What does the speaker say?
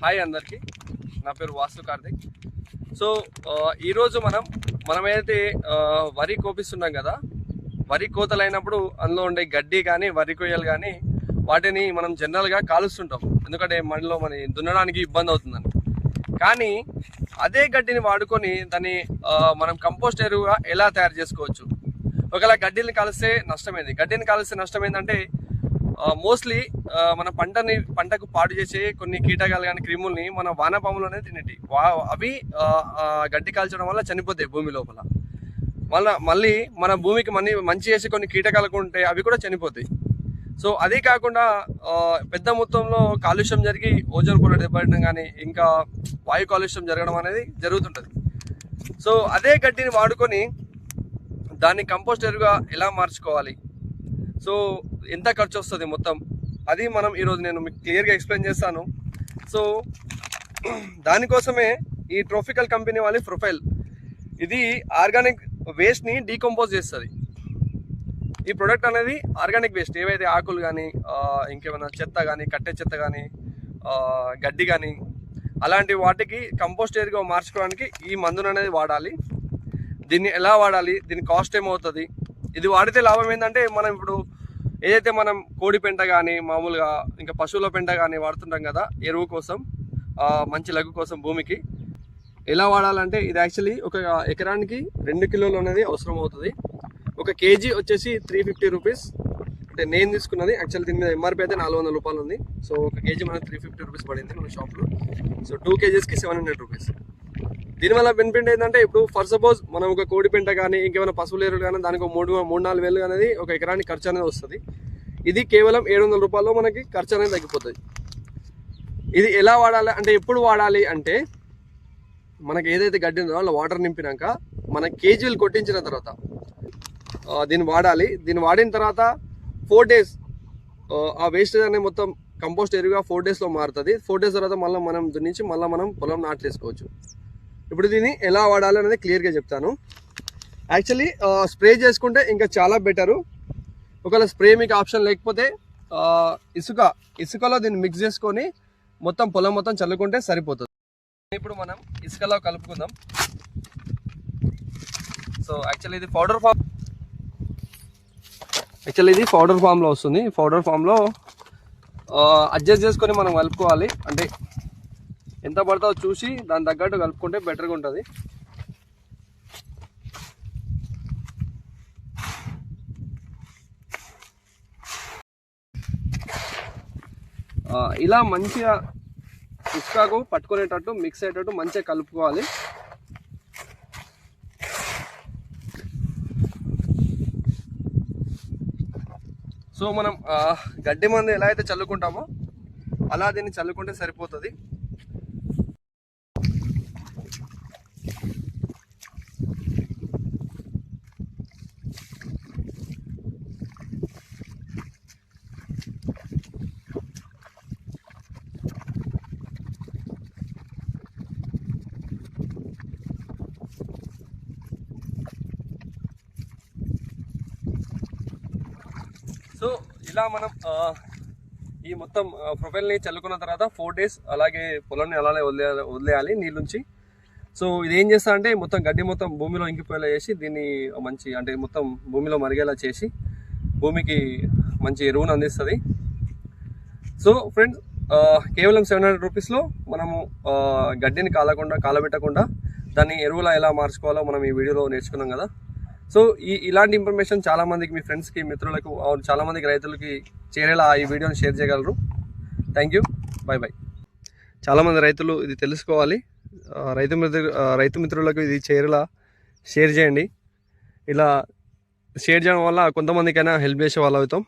Hi అందరికీ. నా పేరు వాసు కార్తిక్. సో ఈరోజు మనం మనం ఏదైతే వరి కోపిస్తున్నాం కదా. వరి కోతలైనప్పుడు అందులో ఉండే గడ్డి కానీ వరి కొయ్యలు కానీ వాటిని మనం జనరల్గా కాలుస్తుంటాం. ఎందుకంటే మనలో మన దున్నడానికి ఇబ్బంది అవుతుందని. కానీ అదే గడ్డిని వాడుకొని దాన్ని మనం కంపోస్ట్ ఎరువుగా ఎలా తయారు చేసుకోవచ్చు? ఒకవేళ గడ్డిని కలిస్తే నష్టమైంది? గడ్డిని కలిస్తే నష్టమైందంటే మోస్ట్లీ మన పంటని పంటకు పాడు చేసే కొన్ని కీటకాలు కానీ క్రిముల్ని మన వానపాములు అనేది తినేటి. వా అవి గడ్డి కాల్చడం వల్ల చనిపోతాయి భూమి లోపల. మళ్ళీ మళ్ళీ మన భూమికి మనీ మంచి చేసే కొన్ని కీటకాలు ఉంటాయి అవి కూడా చనిపోతాయి. సో అదే కాకుండా పెద్ద మొత్తంలో కాలుష్యం జరిగి ఓజోన్ పొర దెబ్బతించడం కానీ ఇంకా వాయు కాలుష్యం జరగడం అనేది జరుగుతుంటుంది. సో అదే గడ్డిని వాడుకొని దాన్ని కంపోస్ట్ ఎరువుగా ఎలా మార్చుకోవాలి? సో ఎంత ఖర్చు వస్తుంది మొత్తం? అది మనం ఈరోజు నేను మీకు క్లియర్గా ఎక్స్ప్లెయిన్ చేస్తాను. సో దానికోసమే ఈ ట్రోఫికల్ కంపెనీ వాళ్ళ ప్రొఫైల్. ఇది ఆర్గానిక్ వేస్ట్ని డీకంపోజ్ చేస్తుంది. ఈ ప్రొడక్ట్ అనేది ఆర్గానిక్ వేస్ట్. ఏవైతే ఆకులు కానీ ఇంకేమైనా చెత్త కానీ కట్టె చెత్త కానీ గడ్డి కానీ అలాంటి వాటికి కంపోస్ట్ ఏరిగా మార్చుకోవడానికి ఈ మందును అనేది వాడాలి. దీన్ని ఎలా వాడాలి? దీని కాస్ట్ ఏమవుతుంది? ఇది వాడితే లాభం ఏంటంటే మనం ఇప్పుడు ఏదైతే మనం కోడి పెంట కానీ మామూలుగా ఇంకా పశువుల పెంట కానీ వాడుతుంటాం కదా ఎరువు కోసం మంచి లఘు కోసం భూమికి. ఎలా వాడాలంటే ఇది యాక్చువల్లీ ఒక ఎకరానికి రెండు కిలోలు అనేది అవసరం అవుతుంది. ఒక కేజీ వచ్చేసి త్రీ ఫిఫ్టీ రూపీస్ అంటే నేను తీసుకున్నది యాక్చువల్లీ దీని మీద ఎంఆర్పీ అయితే నాలుగు వందల రూపాయలు ఉంది. సో ఒక కేజీ మనకి త్రీ ఫిఫ్టీ రూపీస్ పడింది మన షాప్లో. సో టూ కేజీస్కి సెవెన్ హండ్రెడ్ రూపీస్ దీనివల్ల బెనిఫిట్ ఏంటంటే ఇప్పుడు ఫర్ సపోజ్ మనం ఒక కోడి పెంట కానీ ఇంకేమైనా పశువుల ఎరువులు కానీ దానికి ఒక మూడు మూడు నాలుగు వేలు అనేది ఒక ఎకరానికి ఖర్చు అనేది వస్తుంది. ఇది కేవలం ఏడు వందల రూపాయల్లో మనకి ఖర్చు అనేది తగ్గిపోతుంది. ఇది ఎలా వాడాలి అంటే ఎప్పుడు వాడాలి అంటే మనకి ఏదైతే గడ్డి ఉందో అలా వాటర్ నింపినాక మన కేజీలు కొట్టించిన తర్వాత దీన్ని వాడాలి. దీన్ని వాడిన తర్వాత ఫోర్ డేస్ ఆ వేస్టేజ్ అనేది మొత్తం కంపోస్ట్ ఎరువుగా ఫోర్ డేస్లో మారుతుంది. ఫోర్ డేస్ తర్వాత మళ్ళీ మనం దున్నించి మళ్ళీ మనం పొలం నాట్లేసుకోవచ్చు ఇప్పుడు దీన్ని ఎలా వాడాలి అనేది క్లియర్గా చెప్తాను. యాక్చువల్లీ స్ప్రే చేసుకుంటే ఇంకా చాలా బెటరు ఒకవేళ స్ప్రే మీకు ఆప్షన్ లేకపోతే ఇసుక ఇసుకలో దీన్ని మిక్స్ చేసుకొని మొత్తం పొలం మొత్తం చల్లుకుంటే సరిపోతుంది. ఇప్పుడు మనం ఇసుకలో కలుపుకుందాం. సో యాక్చువల్లీ ఇది పౌడర్ ఫామ్ యాక్చువల్లీ ఇది పౌడర్ ఫామ్లో వస్తుంది. పౌడర్ ఫామ్లో అడ్జస్ట్ చేసుకొని మనం కలుపుకోవాలి. అంటే ఎంత పడతావో చూసి దాని తగ్గట్టు కలుపుకుంటే బెటర్గా ఉంటుంది. ఇలా మంచిగా ఇసుకకు పట్టుకునేటట్టు మిక్స్ అయ్యేటట్టు మంచిగా కలుపుకోవాలి. సో మనం గడ్డి మందు ఎలా అయితే చల్లుకుంటామో అలా దీన్ని చల్లుకుంటే సరిపోతుంది. ఇలా మనం ఈ మొత్తం ప్రొఫైల్ని చల్లుకున్న తర్వాత ఫోర్ డేస్ అలాగే పొలాన్ని అలానే వదిలేయాలి వదిలేయాలి నీళ్ళుంచి. సో ఇది ఏం చేస్తా అంటే మొత్తం గడ్డి మొత్తం భూమిలో ఇంకిపోయేలా చేసి దీన్ని మంచి అంటే మొత్తం భూమిలో మరిగేలా చేసి భూమికి మంచి ఎరువును అందిస్తుంది. సో ఫ్రెండ్స్ కేవలం సెవెన్ హండ్రెడ్ రూపీస్లో మనము గడ్డిని కాలకుండా కాలబెట్టకుండా దాన్ని ఎరువులా ఎలా మార్చుకోవాలో మనం ఈ వీడియోలో నేర్చుకున్నాం కదా. సో ఈ ఇలాంటి ఇన్ఫర్మేషన్ చాలా మందికి మీ ఫ్రెండ్స్కి మిత్రులకు ఆ, చాలా మందికి రైతులకి చేరేలా ఈ వీడియోని షేర్ చేయగలరు. థ్యాంక్ యూ బాయ్ బాయ్ చాలామంది రైతులు ఇది తెలుసుకోవాలి. రైతు మిత్రు రైతు మిత్రులకు ఇది చేరేలా షేర్ చేయండి. ఇలా షేర్ చేయడం వల్ల కొంతమందికైనా హెల్ప్ చేసే వాళ్ళు అవుతాం.